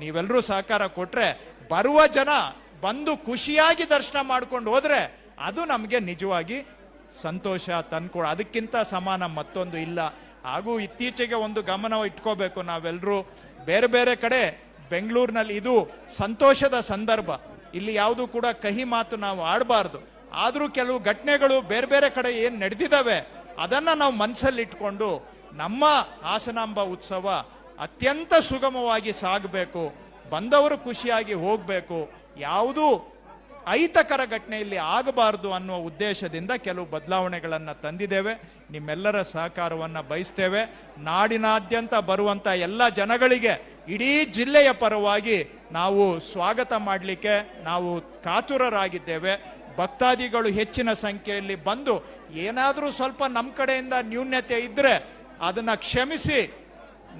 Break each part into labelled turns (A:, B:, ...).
A: ನೀವೆಲ್ಲರೂ ಸಹಕಾರ ಕೊಟ್ರೆ ಬರುವ ಜನ ಬಂದು ಖುಷಿಯಾಗಿ ದರ್ಶನ ಮಾಡ್ಕೊಂಡು ಹೋದ್ರೆ ಅದು ನಮಗೆ ನಿಜವಾಗಿ ಸಂತೋಷ ತಂದ್ಕೊಡ ಅದಕ್ಕಿಂತ ಸಮಾನ ಮತ್ತೊಂದು ಇಲ್ಲ. ಹಾಗೂ ಇತ್ತೀಚೆಗೆ ಒಂದು ಗಮನ ಇಟ್ಕೋಬೇಕು ನಾವೆಲ್ಲರೂ ಬೇರೆ ಬೇರೆ ಕಡೆ ಬೆಂಗಳೂರಿನಲ್ಲಿ ಇದು ಸಂತೋಷದ ಸಂದರ್ಭ. ಇಲ್ಲಿ ಯಾವುದು ಕೂಡ ಕಹಿ ಮಾತು ನಾವು ಆಡಬಾರ್ದು. ಆದರೂ ಕೆಲವು ಘಟನೆಗಳು ಬೇರೆ ಬೇರೆ ಕಡೆ ಏನು ನಡೆದಿದ್ದಾವೆ, ಅದನ್ನು ನಾವು ಮನಸ್ಸಲ್ಲಿ ಇಟ್ಕೊಂಡು ನಮ್ಮ ಹಾಸನಾಂಬ ಉತ್ಸವ ಅತ್ಯಂತ ಸುಗಮವಾಗಿ ಸಾಗಬೇಕು, ಬಂದವರು ಖುಷಿಯಾಗಿ ಹೋಗಬೇಕು, ಯಾವುದೂ ಅಹಿತಕರ ಘಟನೆಯಲ್ಲಿ ಆಗಬಾರದು ಅನ್ನುವ ಉದ್ದೇಶದಿಂದ ಕೆಲವು ಬದಲಾವಣೆಗಳನ್ನು ತಂದಿದ್ದೇವೆ. ನಿಮ್ಮೆಲ್ಲರ ಸಹಕಾರವನ್ನು ಬಯಸ್ತೇವೆ. ನಾಡಿನಾದ್ಯಂತ ಬರುವಂಥ ಎಲ್ಲ ಜನಗಳಿಗೆ ಇಡೀ ಜಿಲ್ಲೆಯ ಪರವಾಗಿ ನಾವು ಸ್ವಾಗತ ಮಾಡಲಿಕ್ಕೆ ನಾವು ಕಾತುರರಾಗಿದ್ದೇವೆ. ಭಕ್ತಾದಿಗಳು ಹೆಚ್ಚಿನ ಸಂಖ್ಯೆಯಲ್ಲಿ ಬಂದು ಏನಾದರೂ ಸ್ವಲ್ಪ ನಮ್ಮ ಕಡೆಯಿಂದ ನ್ಯೂನ್ಯತೆ ಇದ್ದರೆ ಅದನ್ನು ಕ್ಷಮಿಸಿ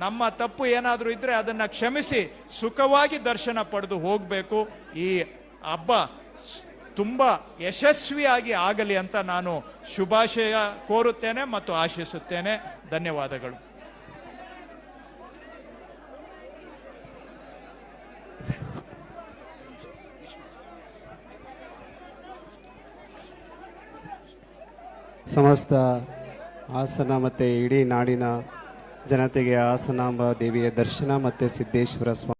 A: ನಮ್ಮ ತಪ್ಪು ಏನಾದರೂ ಇದ್ರೆ ಅದನ್ನ ಕ್ಷಮಿಸಿ ಸುಖವಾಗಿ ದರ್ಶನ ಪಡೆದು ಹೋಗಬೇಕು. ಈ ಹಬ್ಬ ತುಂಬಾ ಯಶಸ್ವಿಯಾಗಿ ಆಗಲಿ ಅಂತ ನಾನು ಶುಭಾಶಯ ಕೋರುತ್ತೇನೆ ಮತ್ತು ಆಶಿಸುತ್ತೇನೆ. ಧನ್ಯವಾದಗಳು.
B: ಸಮಸ್ತ ಹಾಸನ ಮತ್ತು ಇಡೀ ನಾಡಿನ ಜನತೆಗೆ ಹಾಸನಾಂಬ ದೇವಿಯ ದರ್ಶನ ಮತ್ತು ಸಿದ್ದೇಶ್ವರ ಸ್ವಾಮಿ